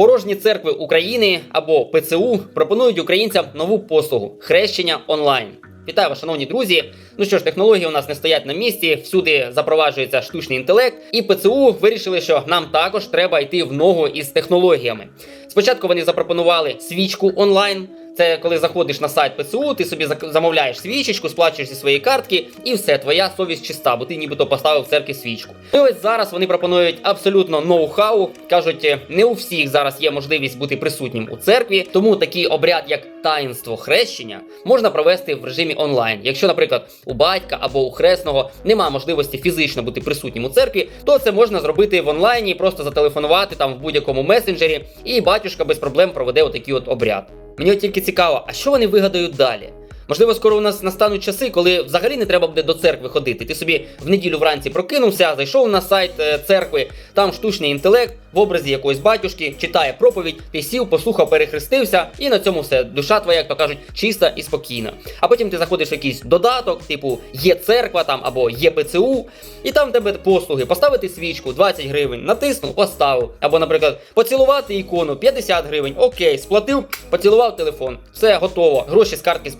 Порожні церкви України або ПЦУ пропонують українцям нову послугу хрещення онлайн. Вітаю вас, шановні друзі. Ну що ж, технології у нас не стоять на місці, всюди запроваджується штучний інтелект, і ПЦУ вирішили, що нам також треба йти в ногу із технологіями. Спочатку вони запропонували свічку онлайн. Це коли заходиш на сайт ПЦУ, ти собі замовляєш свічечку, сплачуєш зі своєї картки, і все, твоя совість чиста, бо ти нібито поставив в церкві свічку. І ось зараз вони пропонують абсолютно ноу-хау. кажуть, е, не у всіх зараз є можливість бути присутнім у церкві, тому такий обряд, як таїнство хрещення, можна провести в режимі онлайн. Якщо, наприклад, у батька або у хресного немає можливості фізично бути присутнім у церкві, то це можна зробити в онлайні, просто зателефонувати там в будь-якому месенджері, і батюшка без проблем проведе отакий от обряд. Мені тільки цікаво, а що вони вигадають далі? Можливо, скоро у нас настануть часи, коли взагалі не треба буде до церкви ходити. Ти собі в неділю вранці прокинувся, зайшов на сайт е, церкви, там штучний інтелект в образі якоїсь батюшки читає проповідь, ти сів, послухав, перехрестився, і на цьому все. Душа твоя, як то кажуть, чиста і спокійна. А потім ти заходиш в якийсь додаток, типу є церква там або є ПЦУ, і там в тебе послуги поставити свічку 20 гривень, натиснув, поставив. Або, наприклад, поцілувати ікону 50 гривень. Окей, сплатив, поцілував телефон. Все готово. Гроші з картки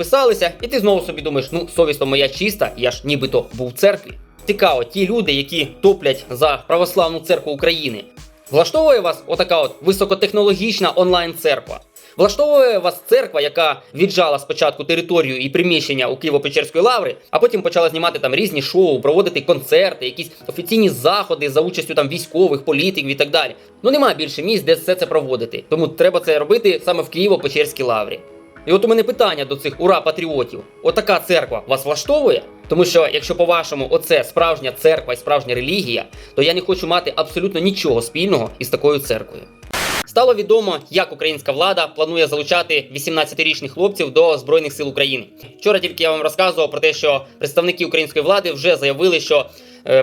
списалися, і ти знову собі думаєш, ну совісно моя чиста, я ж нібито був в церкві. Цікаво, ті люди, які топлять за православну церкву України, влаштовує вас отака от високотехнологічна онлайн-церква. Влаштовує вас церква, яка віджала спочатку територію і приміщення у Києво-Печерської лаври, а потім почала знімати там різні шоу, проводити концерти, якісь офіційні заходи за участю там військових, політиків і так далі. Ну немає більше місць, де все це проводити. Тому треба це робити саме в Києво-Печерській лаврі. І от у мене питання до цих ура патріотів: отака церква вас влаштовує? Тому що, якщо по-вашому, оце справжня церква і справжня релігія, то я не хочу мати абсолютно нічого спільного із такою церквою. Стало відомо, як українська влада планує залучати 18-річних хлопців до збройних сил України. Вчора тільки я вам розказував про те, що представники української влади вже заявили, що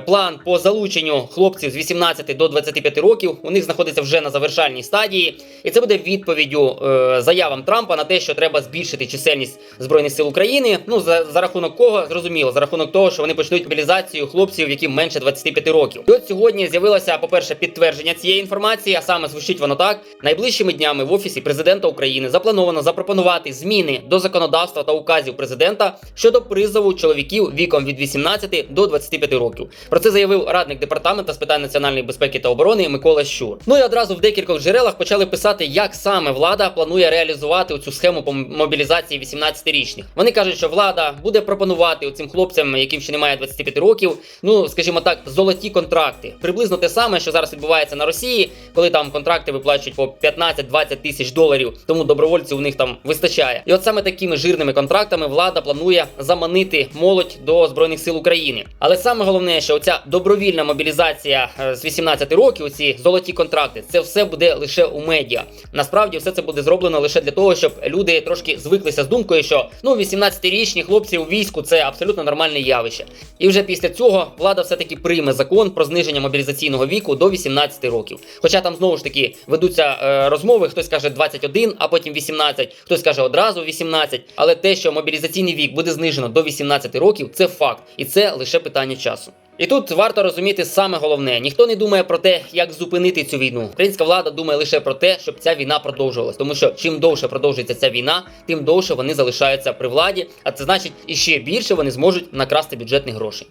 план по залученню хлопців з 18 до 25 років у них знаходиться вже на завершальній стадії, і це буде відповіддю е, заявам Трампа на те, що треба збільшити чисельність збройних сил України. Ну за, за рахунок кого зрозуміло, за рахунок того, що вони почнуть мобілізацію хлопців, яким менше 25 років. І от сьогодні з'явилося, по-перше, підтвердження цієї інформації, а саме звучить воно так: найближчими днями в офісі президента України заплановано запропонувати зміни до законодавства та указів президента щодо призову чоловіків віком від 18 до 25 років. Про це заявив радник департамента з питань національної безпеки та оборони Микола Щур. Ну і одразу в декількох джерелах почали писати, як саме влада планує реалізувати цю схему по мобілізації 18-річних. Вони кажуть, що влада буде пропонувати цим хлопцям, яким ще немає 25 років, ну скажімо так, золоті контракти. Приблизно те саме, що зараз відбувається на Росії, коли там контракти виплачують по 15-20 тисяч доларів, тому добровольців у них там вистачає. І от саме такими жирними контрактами влада планує заманити молодь до збройних сил України. Але саме головне, що оця добровільна мобілізація е, з 18 років, ці золоті контракти, це все буде лише у медіа. Насправді, все це буде зроблено лише для того, щоб люди трошки звиклися з думкою, що ну 18-річні хлопці у війську це абсолютно нормальне явище. І вже після цього влада все-таки прийме закон про зниження мобілізаційного віку до 18 років. Хоча там знову ж таки ведуться е, розмови, хтось каже 21, а потім 18, хтось каже одразу 18. Але те, що мобілізаційний вік буде знижено до 18 років, це факт, і це лише питання часу. І тут варто розуміти саме головне: ніхто не думає про те, як зупинити цю війну. Українська влада думає лише про те, щоб ця війна продовжувалась, тому що чим довше продовжується ця війна, тим довше вони залишаються при владі. А це значить, і ще більше вони зможуть накрасти бюджетних грошей.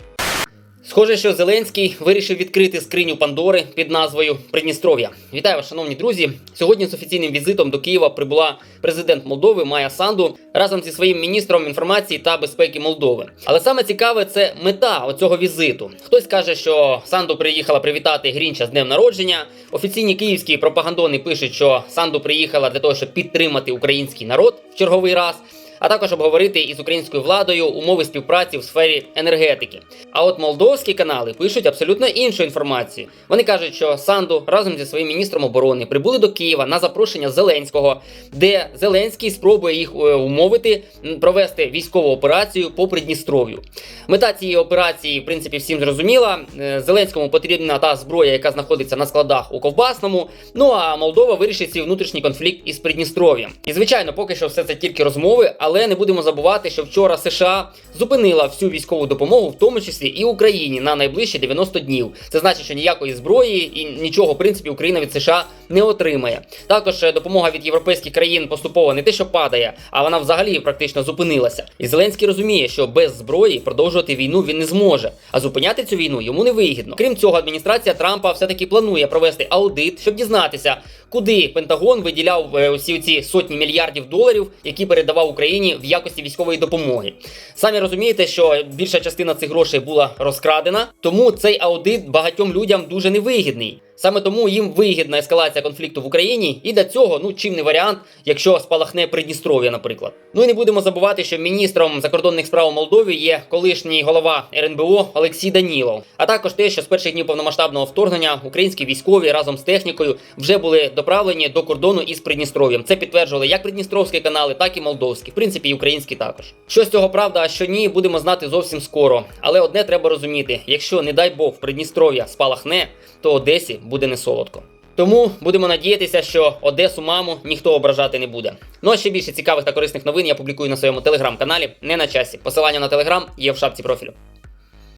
Схоже, що Зеленський вирішив відкрити скриню Пандори під назвою Придністров'я. Вітаю шановні друзі. Сьогодні з офіційним візитом до Києва прибула президент Молдови Майя Санду разом зі своїм міністром інформації та безпеки Молдови. Але саме цікаве це мета оцього візиту. Хтось каже, що Санду приїхала привітати Грінча з днем народження. Офіційні київські пропагандони пишуть, що Санду приїхала для того, щоб підтримати український народ в черговий раз а також обговорити із українською владою умови співпраці в сфері енергетики. А от молдовські канали пишуть абсолютно іншу інформацію. Вони кажуть, що Санду разом зі своїм міністром оборони прибули до Києва на запрошення Зеленського, де Зеленський спробує їх е, умовити провести військову операцію по Придністров'ю. Мета цієї операції, в принципі, всім зрозуміла. Е, Зеленському потрібна та зброя, яка знаходиться на складах у Ковбасному. Ну а Молдова вирішить свій внутрішній конфлікт із Придністров'ям. І звичайно, поки що все це тільки розмови. Але не будемо забувати, що вчора США зупинила всю військову допомогу, в тому числі і Україні на найближчі 90 днів. Це значить, що ніякої зброї і нічого, в принципі, Україна від США не отримає. Також е, допомога від європейських країн поступово не те, що падає, а вона взагалі практично зупинилася. І Зеленський розуміє, що без зброї продовжувати війну він не зможе, а зупиняти цю війну йому не вигідно. Крім цього, адміністрація Трампа все-таки планує провести аудит, щоб дізнатися, куди Пентагон виділяв е, усі ці сотні мільярдів доларів, які передавав Україні в якості військової допомоги. Самі розумієте, що більша частина цих грошей була розкрадена, тому цей аудит багатьом людям дуже невигідний. Саме тому їм вигідна ескалація конфлікту в Україні, і для цього ну чим не варіант, якщо спалахне Придністров'я, наприклад. Ну і не будемо забувати, що міністром закордонних справ Молдові є колишній голова РНБО Олексій Данілов. А також те, що з перших днів повномасштабного вторгнення українські військові разом з технікою вже були доправлені до кордону із Придністров'ям. Це підтверджували як придністровські канали, так і молдовські, в принципі, і українські також. Що з цього правда, а що ні, будемо знати зовсім скоро. Але одне треба розуміти: якщо, не дай Бог, Придністров'я спалахне, то Одесі буде не солодко. Тому будемо надіятися, що Одесу маму ніхто ображати не буде. Ну а ще більше цікавих та корисних новин я публікую на своєму телеграм-каналі. Не на часі. Посилання на телеграм є в шапці профілю.